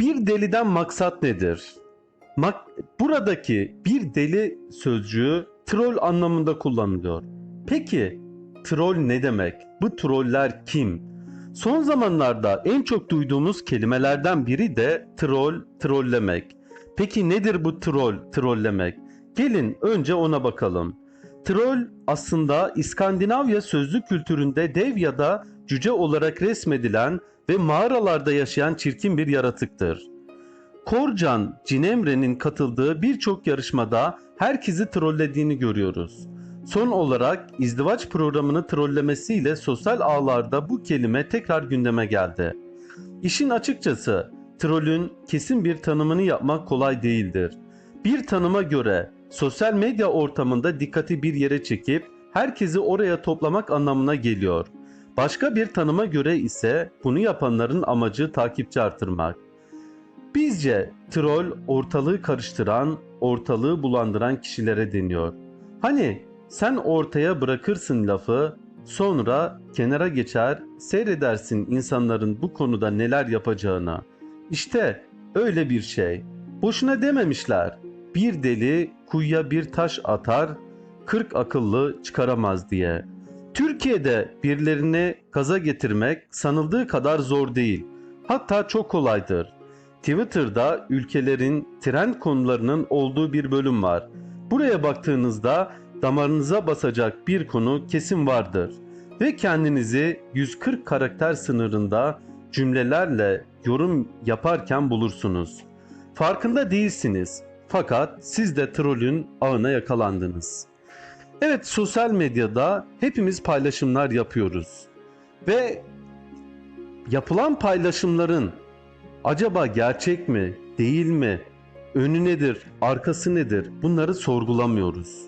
Bir deliden maksat nedir? Mak- Buradaki bir deli sözcüğü troll anlamında kullanılıyor. Peki troll ne demek? Bu troller kim? Son zamanlarda en çok duyduğumuz kelimelerden biri de troll, trollemek. Peki nedir bu troll, trollemek? Gelin önce ona bakalım. Troll aslında İskandinavya sözlük kültüründe dev ya da cüce olarak resmedilen ve mağaralarda yaşayan çirkin bir yaratıktır. Korcan Cinemre'nin katıldığı birçok yarışmada herkesi trollediğini görüyoruz. Son olarak izdivaç programını trollemesiyle sosyal ağlarda bu kelime tekrar gündeme geldi. İşin açıkçası trollün kesin bir tanımını yapmak kolay değildir. Bir tanıma göre sosyal medya ortamında dikkati bir yere çekip herkesi oraya toplamak anlamına geliyor. Başka bir tanıma göre ise bunu yapanların amacı takipçi artırmak. Bizce troll ortalığı karıştıran, ortalığı bulandıran kişilere deniyor. Hani sen ortaya bırakırsın lafı, sonra kenara geçer, seyredersin insanların bu konuda neler yapacağını. İşte öyle bir şey. Boşuna dememişler. Bir deli kuyuya bir taş atar, kırk akıllı çıkaramaz diye. Türkiye'de birilerini gaza getirmek sanıldığı kadar zor değil. Hatta çok kolaydır. Twitter'da ülkelerin trend konularının olduğu bir bölüm var. Buraya baktığınızda damarınıza basacak bir konu kesin vardır ve kendinizi 140 karakter sınırında cümlelerle yorum yaparken bulursunuz. Farkında değilsiniz fakat siz de trollün ağına yakalandınız. Evet sosyal medyada hepimiz paylaşımlar yapıyoruz ve yapılan paylaşımların acaba gerçek mi, değil mi, önü nedir, arkası nedir bunları sorgulamıyoruz.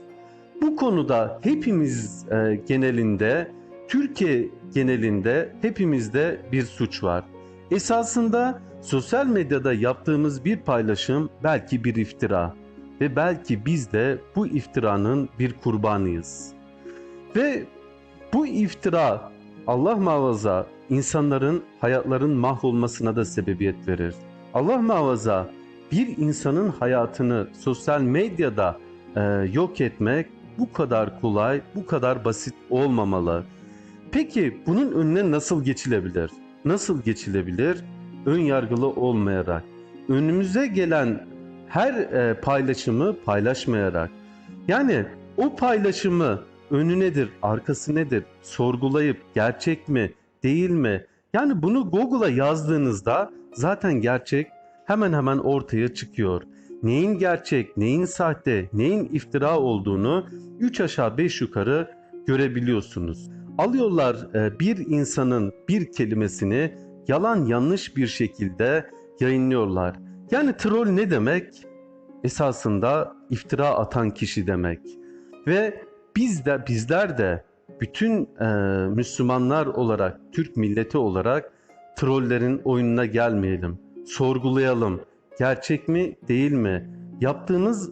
Bu konuda hepimiz e, genelinde, Türkiye genelinde hepimizde bir suç var. Esasında sosyal medyada yaptığımız bir paylaşım belki bir iftira ve belki biz de bu iftiranın bir kurbanıyız. Ve bu iftira Allah muhafaza insanların hayatların mahvolmasına da sebebiyet verir. Allah muhafaza bir insanın hayatını sosyal medyada e, yok etmek bu kadar kolay, bu kadar basit olmamalı. Peki bunun önüne nasıl geçilebilir? Nasıl geçilebilir? Ön yargılı olmayarak. Önümüze gelen her e, paylaşımı paylaşmayarak. Yani o paylaşımı önü nedir, arkası nedir sorgulayıp gerçek mi, değil mi? Yani bunu Google'a yazdığınızda zaten gerçek hemen hemen ortaya çıkıyor. Neyin gerçek, neyin sahte, neyin iftira olduğunu 3 aşağı 5 yukarı görebiliyorsunuz. Alıyorlar e, bir insanın bir kelimesini yalan yanlış bir şekilde yayınlıyorlar. Yani troll ne demek? Esasında iftira atan kişi demek. Ve biz de bizler de bütün e, Müslümanlar olarak, Türk milleti olarak trollerin oyununa gelmeyelim. Sorgulayalım. Gerçek mi, değil mi? Yaptığınız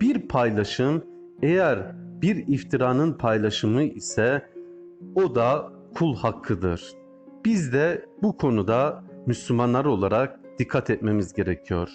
bir paylaşım eğer bir iftiranın paylaşımı ise o da kul hakkıdır. Biz de bu konuda Müslümanlar olarak dikkat etmemiz gerekiyor.